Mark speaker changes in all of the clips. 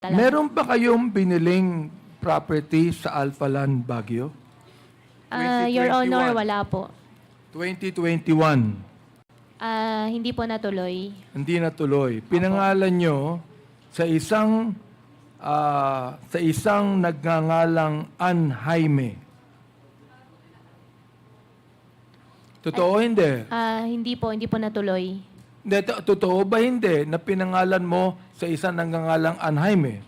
Speaker 1: talaga.
Speaker 2: Meron ba kayong biniling property sa Alphaland Baguio?
Speaker 1: Ah, Your
Speaker 2: 2021.
Speaker 1: Honor, wala po.
Speaker 2: 2021.
Speaker 1: Ah, hindi po natuloy.
Speaker 2: Hindi natuloy. Pinangalan nyo sa isang ah, sa isang nagngangalang Ann Jaime. Totoo hindi?
Speaker 1: Ah, hindi po, hindi po natuloy.
Speaker 2: Hindi, to- totoo ba hindi na pinangalan mo sa isang nagngangalang Ann Jaime?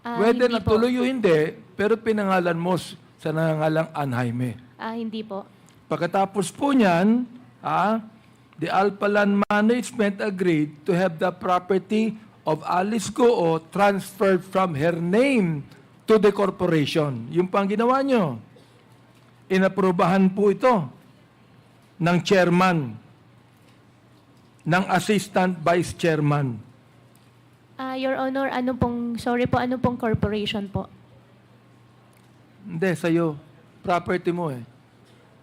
Speaker 1: Ah,
Speaker 2: Whether
Speaker 1: hindi po.
Speaker 2: natuloy o hindi, pero pinangalan mo s- sa nangangalang Ann Jaime.
Speaker 1: Ah, hindi po.
Speaker 2: Pagkatapos po niyan, ah, the Alpalan Management agreed to have the property of Alice Goo transferred from her name to the corporation. Yung pang ginawa nyo. Inaprubahan po ito ng chairman, ng assistant vice chairman.
Speaker 1: Ah, Your Honor, ano pong, sorry po, ano pong corporation po?
Speaker 2: Hindi, sa'yo. Property mo eh.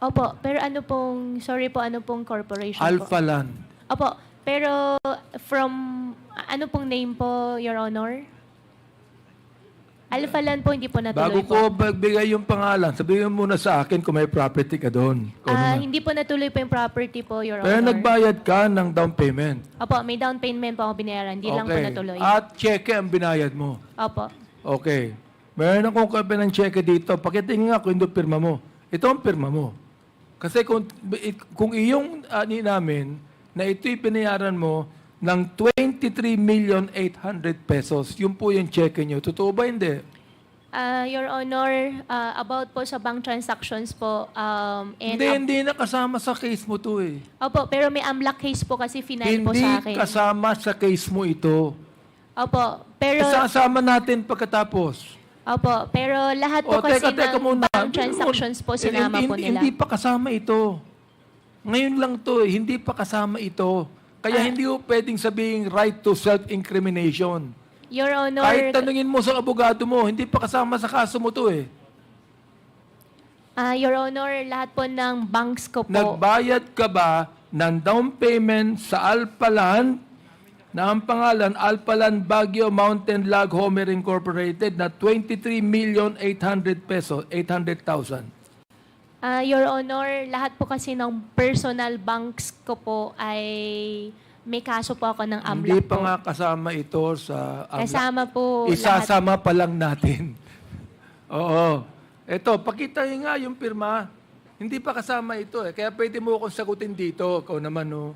Speaker 1: Opo, pero ano pong, sorry po, ano pong corporation po?
Speaker 2: Alphaland.
Speaker 1: Opo, pero from, ano pong name po, Your Honor? Alphaland po, hindi po
Speaker 2: Bago
Speaker 1: natuloy po.
Speaker 2: ko magbigay yung pangalan, sabihin mo muna sa akin kung may property ka doon.
Speaker 1: Ah,
Speaker 2: naman.
Speaker 1: hindi po natuloy po yung property po, Your
Speaker 2: Pero
Speaker 1: Honor.
Speaker 2: nagbayad ka ng down payment.
Speaker 1: Opo, may down payment po ako binayaran. Hindi lang po natuloy.
Speaker 2: At cheque ang binayad mo.
Speaker 1: Opo.
Speaker 2: Okay. Meron akong kape ng cheque dito. Pakitingin nga kung hindi pirma mo. Ito ang pirma mo. Kasi kung, kung iyong ani namin na ito'y binayaran mo ng 23 million 800 pesos, yun po yung cheque nyo. Totoo ba hindi?
Speaker 1: Ah, Your Honor, ah, about po sa bank transactions po, um, and
Speaker 2: hindi, hindi na kasama sa case mo to eh.
Speaker 1: Opo, pero may AMLAC case po kasi final po
Speaker 2: Hindi
Speaker 1: sa akin.
Speaker 2: kasama sa case mo ito.
Speaker 1: Opo, pero
Speaker 2: Isasama natin pagkatapos.
Speaker 1: Opo, pero lahat po
Speaker 2: O,
Speaker 1: kasi
Speaker 2: teka, teka
Speaker 1: ng
Speaker 2: muna.
Speaker 1: bank transactions po
Speaker 2: Eh,
Speaker 1: sinama
Speaker 2: hindi,
Speaker 1: po
Speaker 2: hindi-
Speaker 1: nila.
Speaker 2: Hindi pa kasama ito. Ngayon lang to, eh, hindi pa kasama ito. Kaya
Speaker 1: Ah.
Speaker 2: hindi ko pwedeng sabihin right to self-incrimination.
Speaker 1: Your Honor,
Speaker 2: Kahit tanungin mo sa abogado mo, hindi pa kasama sa kaso mo to eh.
Speaker 1: ah, Your Honor, lahat po ng banks ko po.
Speaker 2: Nagbayad ka ba ng down payment sa Alpaland na ang pangalan Alpaland Baguio Mountain Lag Homer Incorporated na 23 million 800 pesos, 800,000.
Speaker 1: Ah, Your Honor, lahat po kasi ng personal banks ko po ay may kaso po ako ng AMLAC
Speaker 2: Hindi pa
Speaker 1: po.
Speaker 2: nga kasama ito sa AMLAC.
Speaker 1: Kasama po lahat.
Speaker 2: Isasama pa lang natin. Oo. Ito, pakita niyo nga yung pirma. Hindi pa kasama ito eh. Kaya pwede mo akong sagutin dito. Ikaw naman, no.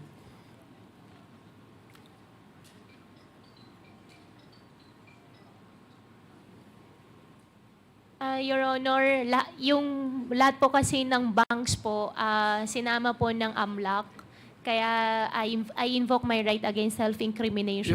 Speaker 1: Ah, Your Honor, la- yung lahat po kasi ng banks po, ah, sinama po ng AMLAC. Kaya I, I invoke my right against self-incrimination